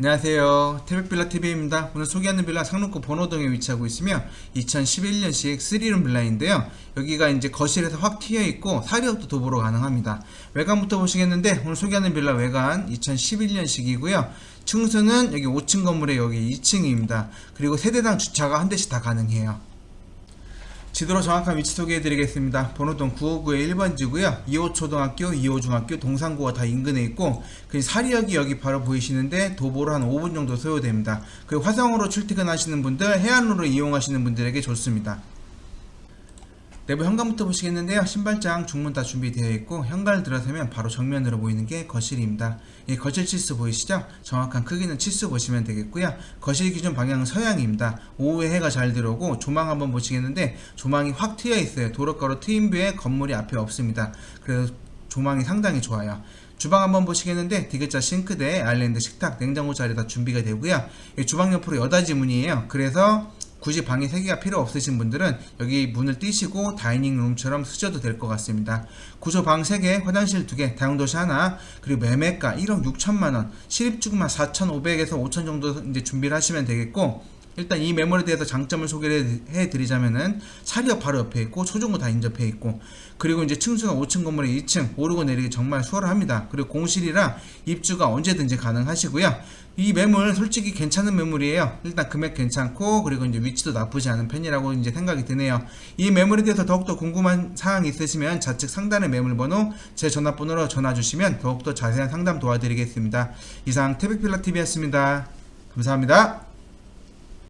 안녕하세요. 태백빌라 TV입니다. 오늘 소개하는 빌라 상록구 번호동에 위치하고 있으며 2011년식 3룸 빌라인데요. 여기가 이제 거실에서 확 튀어 있고 사리업도 도보로 가능합니다. 외관부터 보시겠는데 오늘 소개하는 빌라 외관 2011년식이고요. 층수는 여기 5층 건물에 여기 2층입니다. 그리고 세대당 주차가 한 대씩 다 가능해요. 지도로 정확한 위치 소개해 드리겠습니다. 번호동 959의 1번지고요. 2호 초등학교, 2호 중학교, 동산고가 다 인근에 있고 그 사리역이 여기 바로 보이시는데 도보로 한 5분 정도 소요됩니다. 그리고 화성으로 출퇴근하시는 분들, 해안로를 이용하시는 분들에게 좋습니다. 내부 현관부터 보시겠는데요. 신발장, 중문 다 준비되어 있고 현관을 들어서면 바로 정면으로 보이는 게 거실입니다. 이 거실 치수 보이시죠? 정확한 크기는 치수 보시면 되겠고요. 거실 기준 방향은 서양입니다. 오후에 해가 잘 들어오고 조망 한번 보시겠는데 조망이 확 트여 있어요. 도로가로 트인 뷰에 건물이 앞에 없습니다. 그래서 조망이 상당히 좋아요. 주방 한번 보시겠는데 디귿자 싱크대, 아일랜드 식탁, 냉장고 자리 다 준비가 되고요. 이 주방 옆으로 여닫이 문이에요. 그래서 굳이 방이 3개가 필요 없으신 분들은 여기 문을 띄시고 다이닝룸처럼 쓰셔도 될 것 같습니다. 구조 방 3개, 화장실 2개, 다용도실 하나, 그리고 매매가 1억 6천만원, 실입주금만 4,500에서 5천 정도 이제 준비를 하시면 되겠고, 일단 이 매물에 대해서 장점을 소개를 해드리자면은 사리역 바로 옆에 있고 초중고 다 인접해 있고 그리고 이제 층수가 5층 건물에 2층 오르고 내리기 정말 수월합니다. 그리고 공실이라 입주가 언제든지 가능하시고요. 이 매물 솔직히 괜찮은 매물이에요. 일단 금액 괜찮고 그리고 이제 위치도 나쁘지 않은 편이라고 이제 생각이 드네요. 이 매물에 대해서 더욱더 궁금한 사항 있으시면 좌측 상단의 매물 번호 제 전화번호로 전화 주시면 더욱더 자세한 상담 도와드리겠습니다. 이상 태백필라 TV였습니다. 감사합니다.